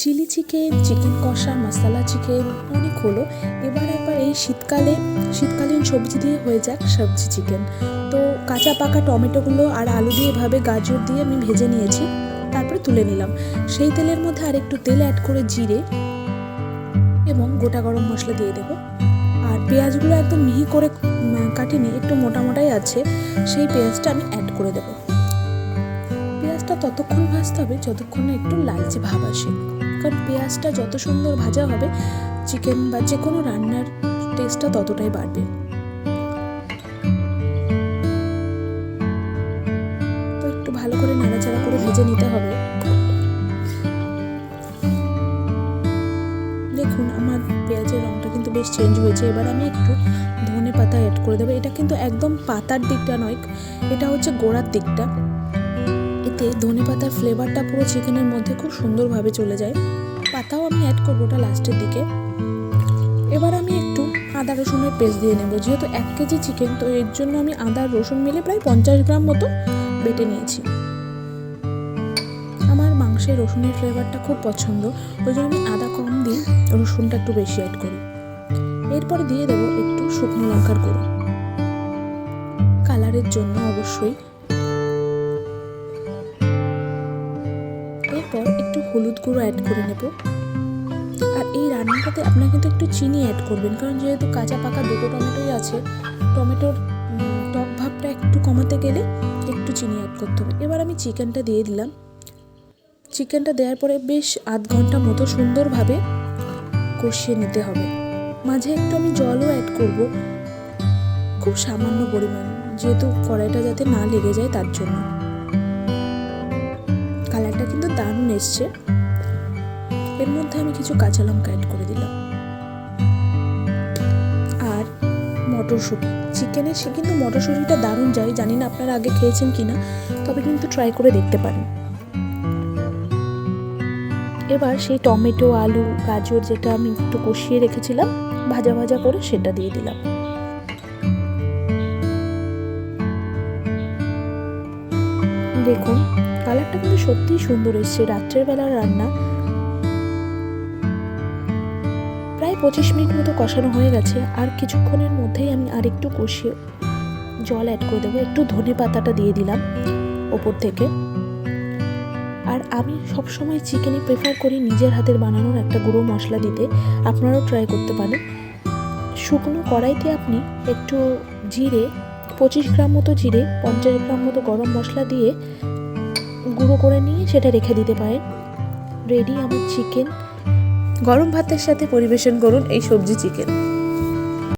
Chilli chicken chicken কষা, মশলা chicken অনেক হলো। এবার একবার এই শীতকালে, শীতকালীন সবজি দিয়ে হয়ে যাক সবজি চিকেন। তো কাঁচা পাকা টমেটোগুলো আর আলু দিয়ে এভাবে গাজর দিয়ে আমি ভেজে নিয়েছি, তারপরে তুলে নিলাম। সেই তেলের মধ্যে আর একটু তেল অ্যাড করে জিরে এবং গোটা গরম মশলা দিয়ে দেবো। আর পেঁয়াজগুলো একদম মিহি করে কাটিনি, একটু মোটা মোটাই আছে, সেই পেঁয়াজটা আমি অ্যাড করে দেবো। পেঁয়াজটা ততক্ষণ ভাজতে হবে যতক্ষণ না একটু লালচে ভাব আসে। কারণ পেঁয়াজটা যত সুন্দর ভাজা হবে চিকেন বা যে কোনো রান্নার টেস্টটা ততটাই বাড়বে। তো একটু ভালো করে নাড়াচাড়া করে ভেজে নিতে হবে। দেখুন, আমার পেঁয়াজের রঙটা কিন্তু বেশ চেঞ্জ হয়েছে। এবার আমি একটু ধনে পাতা অ্যাড করে দেবো। এটা কিন্তু একদম পাতার দিকটা নয়, এটা হচ্ছে গোড়ার দিকটা। এতে ধনে পাতার ফ্লেভারটা পুরো চিকেনের মধ্যে খুব সুন্দরভাবে চলে যায়। পাতাও আমি অ্যাড করব ওটা লাস্টের দিকে। এবার আমি একটু আদা রসুনের পেস্ট দিয়ে নেব। যেহেতু এক কেজি চিকেন তো এর জন্য আমি আদা রসুন মিলে প্রায় পঞ্চাশ গ্রাম মতো বেটে নিয়েছি। আমার মাংসের রসুনের ফ্লেভারটা খুব পছন্দ, ওই জন্য আমি আদা কম দিই রসুনটা একটু বেশি অ্যাড করি। এরপর দিয়ে দেবো একটু শুকনো লঙ্কার গুঁড়ো। কালারের জন্য অবশ্যই এরপর একটু হলুদ গুঁড়ো অ্যাড করে নেব। আর এই রান্নাটাতে আপনারা কিন্তু একটু চিনি অ্যাড করবেন, কারণ যেহেতু কাঁচা পাকা দুটো টমেটোই আছে, টমেটোর টক ভাবটা একটু কমাতে গেলে একটু চিনি অ্যাড করতে হবে। এবার আমি চিকেনটা দিয়ে দিলাম। চিকেনটা দেওয়ার পরে বেশ আধ ঘণ্টা মতো সুন্দরভাবে কষিয়ে নিতে হবে। মাঝে একটু আমি জলও অ্যাড করব, খুব সামান্য পরিমাণ, যেহেতু কড়াইটা যাতে না লেগে যায় তার জন্য। এসছে। এর মধ্যে আমি কিছু কাঁচা লঙ্কা অ্যাড করে দিলাম। আর মটরশুঁটি। চিকেনের সে কিন্তু মটরশুঁটিটা দারুণ যায়, জানি না আপনারা আগে খেয়েছেন কি না তবে কিন্তু ট্রাই করে দেখতে পারেন। এবার সেই টমেটো, আলু, গাজর যেটা আমি একটু কষিয়ে রেখেছিলাম, ভাজা ভাজা করে সেটা দিয়ে দিলাম। দেখুন, কালারটা কিন্তু সত্যিই সুন্দর এসছে। রাত্রের বেলার রান্না প্রায় পঁচিশ মিনিট মতো কষানো হয়ে গেছে। আর কিছুক্ষণের মধ্যেই আমি আর একটু কষিয়ে জল অ্যাড করে দেবো। একটু ধনে পাতাটা দিয়ে দিলাম ওপর থেকে। আর আমি সবসময় চিকেনে প্রেফার করি নিজের হাতের বানানোর একটা গুঁড়ো মশলা দিতে। আপনারাও ট্রাই করতে পারেন। শুকনো কড়াইতে আপনি একটু জিরে পঁচিশ গ্রাম মতো জিরে, পঞ্চাশ গ্রাম মতো গরম মশলা দিয়ে গুঁড়ো করে নিয়ে সেটা রেখে দিতে পারেন। রেডি আমার চিকেন গরম ভাতের সাথে পরিবেশন করুন এই সবজি চিকেন